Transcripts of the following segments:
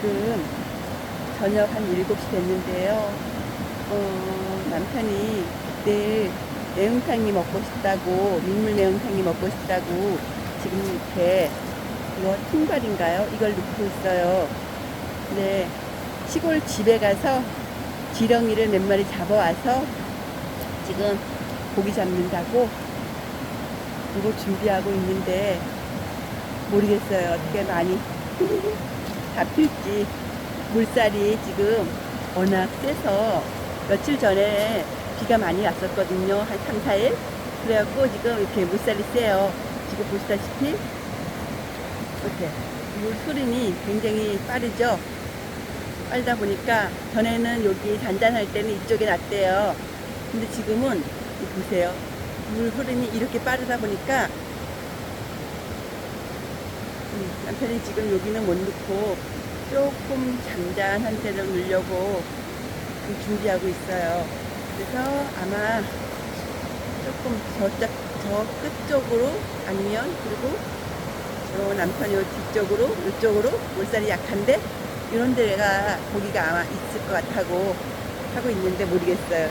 지금 저녁 한 7시 됐는데요. 어, 남편이 내일 매운탕이 먹고 싶다고, 민물 매운탕이 먹고 싶다고 지금 이렇게 이거 통발인가요? 이걸 넣고 있어요. 네, 시골 집에 가서 지렁이를 몇 마리 잡아와서 지금 고기 잡는다고 이거 준비하고 있는데 모르겠어요. 어떻게 많이 잡힐지. 물살이 지금 워낙 세서 며칠 전에 비가 많이 왔었거든요. 한 3, 4일. 그래갖고 지금 이렇게 물살이 세요. 지금 보시다시피 이렇게 물 흐름이 굉장히 빠르죠. 빠르다 보니까 전에는 여기 잔잔할 때는 이쪽에 났대요. 근데 지금은 이 보세요. 물 흐름이 이렇게 빠르다 보니까 음, 남편이 지금 여기는 못 넣고 조금 잔잔한 데를 넣으려고 지금 준비하고 있어요. 그래서 아마 조금 저쪽, 저 끝쪽으로 아니면 그리고 저 남편이 요 뒤쪽으로 이쪽으로 물살이 약한데 이런 데가 거기가 아마 있을 것 같다고 하고 있는데 모르겠어요.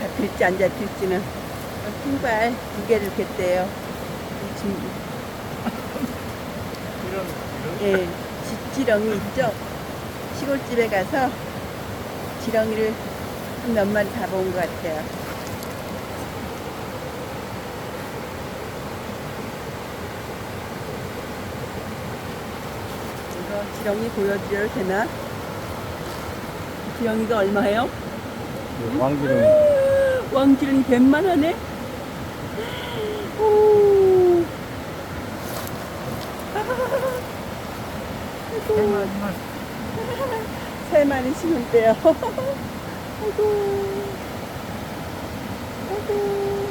잡힐지 안 잡힐지는 흰발 두 개를 겠대요. 예, 지- 지렁이 있죠? 시골집에 가서 지렁이를 한몇 마리 잡아온 것 같아요. 이거 지렁이 보여드려도 되나? 지렁이가 얼마예요? 왕기름 왕지렁이 뱀만 하네? 오. 아이고. 세 마리 심은데요. 아이고. 아이고.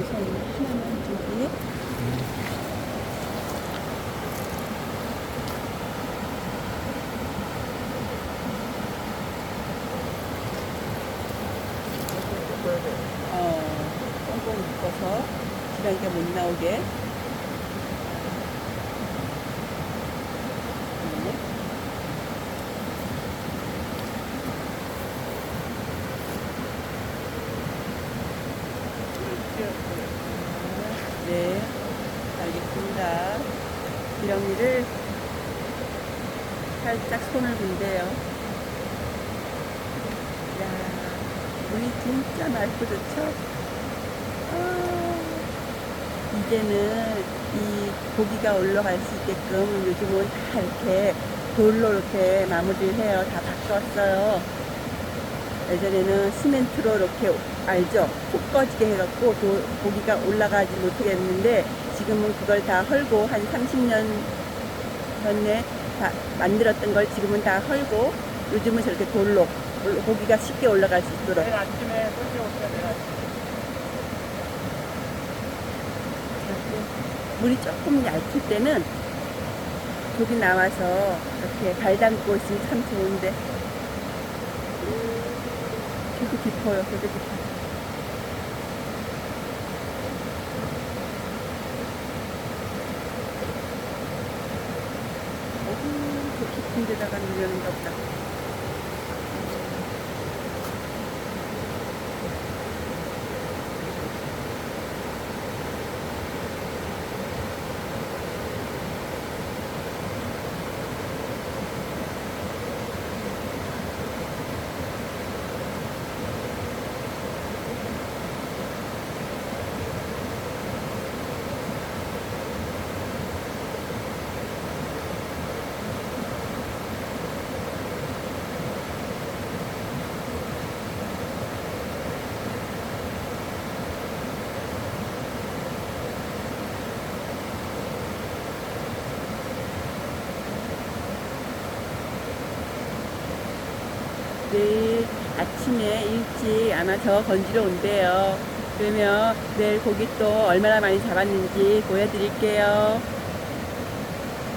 우선 하나만 줄게요. 어, 꽁꽁 묶어서 지렁이가 못 나오게. 네. 네, 알겠습니다. 지렁이를 살짝 손을 문대요. 야, 물이 진짜 맑고 좋죠? 아, 이제는 이 고기가 올라갈 수 있게끔 요즘은 다 이렇게 돌로 이렇게 마무리를 해요. 다 바꿨어요. 예전에는 시멘트로 이렇게 알죠? 푹 꺼지게 해갖고 도- 고기가 올라가지 못하게 했는데 지금은 그걸 다 헐고 한 30년 전에 다 만들었던 걸 지금은 다 헐고 요즘은 저렇게 돌로 올- 고기가 쉽게 올라갈 수 있도록 내일 아침에 설계 오시면 내일 아침에 물이 조금 얇을 때는 저기 나와서 이렇게 발 담고 있으면 참 좋은데. 음, 저도 깊어요 저도 깊어요. 깊은 데다가 누르는가 보다 내일 아침에 일찍 아마 저 건지러 온대요. 그러면 내일 고기 또 얼마나 많이 잡았는지 보여드릴게요.